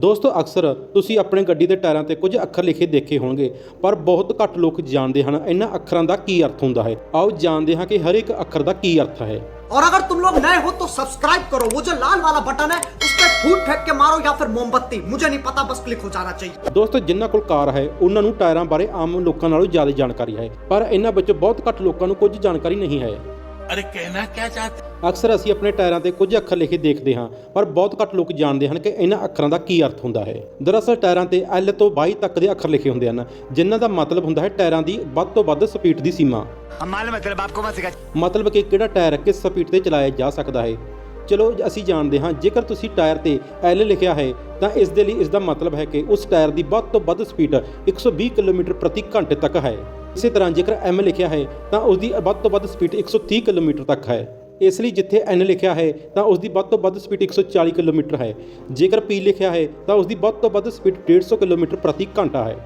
ਦੋਸਤੋ ਅਕਸਰ ਤੁਸੀਂ ਆਪਣੇ ਗੱਡੀ ਦੇ ਟਾਇਰਾਂ ਤੇ ਕੁਝ ਅੱਖਰ ਲਿਖੇ ਦੇਖੇ ਹੋਣਗੇ ਪਰ ਬਹੁਤ ਘੱਟ ਲੋਕ ਜਾਣਦੇ ਹਨ ਇਹਨਾਂ ਅੱਖਰਾਂ ਦਾ ਕੀ ਅਰਥ ਹੁੰਦਾ ਹੈ ਆਓ ਜਾਣਦੇ ਹਾਂ ਕਿ ਹਰ ਇੱਕ ਅੱਖਰ ਦਾ ਕੀ ਅਰਥ ਹੈ और अगर तुम लोग नए हो तो सब्सक्राइब करो वो जो लाल वाला बटन है उस पर फूट फेंक के मारो या फिर मोमबत्ती मुझे नहीं पता बस क्लिक हो जाना चाहिए ਦੋਸਤੋ ਜਿਨ੍ਹਾਂ ਕੋਲ ਕਾਰ ਹੈ ਉਹਨਾਂ ਨੂੰ ਟਾਇਰਾਂ ਬਾਰੇ ਆਮ ਲੋਕਾਂ ਨਾਲੋਂ ਜ਼ਿਆਦਾ ਜਾਣਕਾਰੀ ਹੈ ਪਰ ਇਹਨਾਂ ਵਿੱਚੋਂ ਬਹੁਤ ਘੱਟ ਲੋਕਾਂ ਨੂੰ ਕੁਝ ਜਾਣਕਾਰੀ ਨਹੀਂ ਹੈ ਅਰੇ ਕਹਿਣਾ ਕੀ ਚਾਹਤੇ ਅਕਸਰ ਅਸੀਂ ਆਪਣੇ ਟਾਇਰਾਂ ਤੇ ਕੁਝ ਅੱਖਰ ਲਿਖੇ ਦੇਖਦੇ ਹਾਂ ਪਰ ਬਹੁਤ ਘੱਟ ਲੋਕ ਜਾਣਦੇ ਹਨ ਕਿ ਇਹਨਾਂ ਅੱਖਰਾਂ ਦਾ ਕੀ ਅਰਥ ਹੁੰਦਾ ਹੈ। ਦਰਅਸਲ ਟਾਇਰਾਂ ਤੇ L ਤੋਂ 22 ਤੱਕ ਦੇ ਅੱਖਰ ਲਿਖੇ ਹੁੰਦੇ ਹਨ ਜਿਨ੍ਹਾਂ ਦਾ ਮਤਲਬ ਹੁੰਦਾ ਹੈ ਟਾਇਰਾਂ ਦੀ ਵੱਧ ਤੋਂ ਵੱਧ ਸਪੀਡ ਦੀ ਸੀਮਾ। ਮਾਲੂਮ ਤੇਰੇ ਬਾਪ ਕੋ ਮਤ ਮਤਲਬ ਕਿ ਕਿਹੜਾ ਟਾਇਰ ਕਿਸ ਸਪੀਡ ਤੇ ਚਲਾਇਆ ਜਾ ਸਕਦਾ ਹੈ। ਚਲੋ ਅਸੀਂ ਜਾਣਦੇ ਹਾਂ ਜੇਕਰ ਤੁਸੀਂ ਟਾਇਰ ਤੇ ਐਲ ਲਿਖਿਆ ਹੈ ਤਾਂ ਇਸ ਦੇ ਲਈ ਇਸ ਦਾ ਮਤਲਬ ਹੈ ਕਿ ਉਸ ਟਾਇਰ ਦੀ ਵੱਧ ਤੋਂ ਵੱਧ ਸਪੀਡ 120 ਕਿਲੋਮੀਟਰ ਪ੍ਰਤੀ ਘੰਟੇ ਤੱਕ ਹੈ। ਇਸੇ ਤਰ੍ਹਾਂ ਜੇਕਰ M ਲਿਖਿਆ ਹੈ, ਤਾਂ ਉਸ ਦੀ ਵੱਧ ਤੋਂ ਵੱਧ ਸਪੀਡ 130 ਕਿਲੋਮੀਟਰ ਤੱਕ ਹੈ। ਇਸ ਲਈ ਜਿੱਥੇ N ਲਿਖਿਆ ਹੈ, ਤਾਂ ਉਸ ਦੀ ਵੱਧ ਤੋਂ ਵੱਧ ਸਪੀਡ 140 ਕਿਲੋਮੀਟਰ ਹੈ। ਜੇਕਰ P ਲਿਖਿਆ ਹੈ, ਤਾਂ ਉਸ ਦੀ ਵੱਧ ਤੋਂ ਵੱਧ ਸਪੀਡ 150 ਕਿਲੋਮੀਟਰ ਪ੍ਰਤੀ ਘੰਟਾ ਹੈ।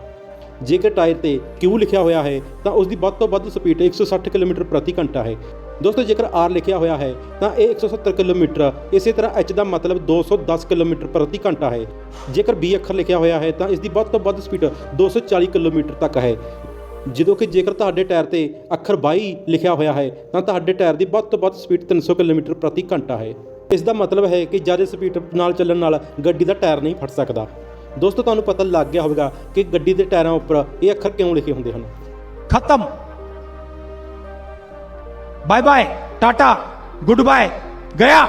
ਜੇਕਰ ਟਾਇਰ ਤੇ Q ਲਿਖਿਆ ਹੋਇਆ ਹੈ, ਤਾਂ ਉਸ ਦੀ ਵੱਧ ਤੋਂ ਵੱਧ ਸਪੀਡ 160 ਕਿਲੋਮੀਟਰ ਪ੍ਰਤੀ ਘੰਟਾ ਹੈ। ਦੋਸਤੋ, ਜੇਕਰ R ਲਿਖਿਆ ਹੋਇਆ ਹੈ, ਤਾਂ ਇਹ 170 ਕਿਲੋਮੀਟਰ, ਇਸੇ ਤਰ੍ਹਾਂ H ਦਾ ਮਤਲਬ 210 ਕਿਲੋਮੀਟਰ ਪ੍ਰਤੀ ਘੰਟਾ ਹੈ। ਜੇਕਰ B ਅੱਖਰ ਲਿਖਿਆ ਹੋਇਆ ਹੈ, ਤਾਂ ਇਸ ਦੀ ਵੱਧ ਤੋਂ ਵੱਧ ਸਪੀਡ 240 ਕਿਲੋਮੀਟਰ ਤੱਕ ਹੈ। ਜਦੋਂ ਕਿ ਜੇਕਰ ਤੁਹਾਡੇ ਟਾਇਰ ਤੇ ਅੱਖਰ 22 ਲਿਖਿਆ ਹੋਇਆ ਹੈ, ਤਾਂ ਤੁਹਾਡੇ ਟਾਇਰ ਦੀ ਵੱਧ ਤੋਂ ਵੱਧ ਸਪੀਡ 300 ਕਿਲੋਮੀਟਰ ਪ੍ਰਤੀ ਘੰਟਾ ਹੈ। ਇਸ ਦਾ ਮਤਲਬ ਹੈ ਕਿ ਜ਼ਿਆਦਾ ਸਪੀਡ ਨਾਲ ਚੱਲਣ ਨਾਲ ਗੱਡੀ ਦਾ ਟਾਇਰ ਨਹੀਂ ਫਟ ਸਕਦਾ। ਦੋਸਤੋ, ਤੁਹਾਨੂੰ ਪਤਾ ਲੱਗ ਗਿਆ ਹੋਵੇਗਾ ਕਿ ਗੱਡੀ ਦੇ ਟਾਇਰਾਂ ਉੱਪਰ ਇਹ ਅੱਖਰ ਕਿਉਂ ਲਿਖੇ ਹੁੰਦੇ ਹਨ। ਖਤਮ। Bye bye tata good bye ਗਿਆ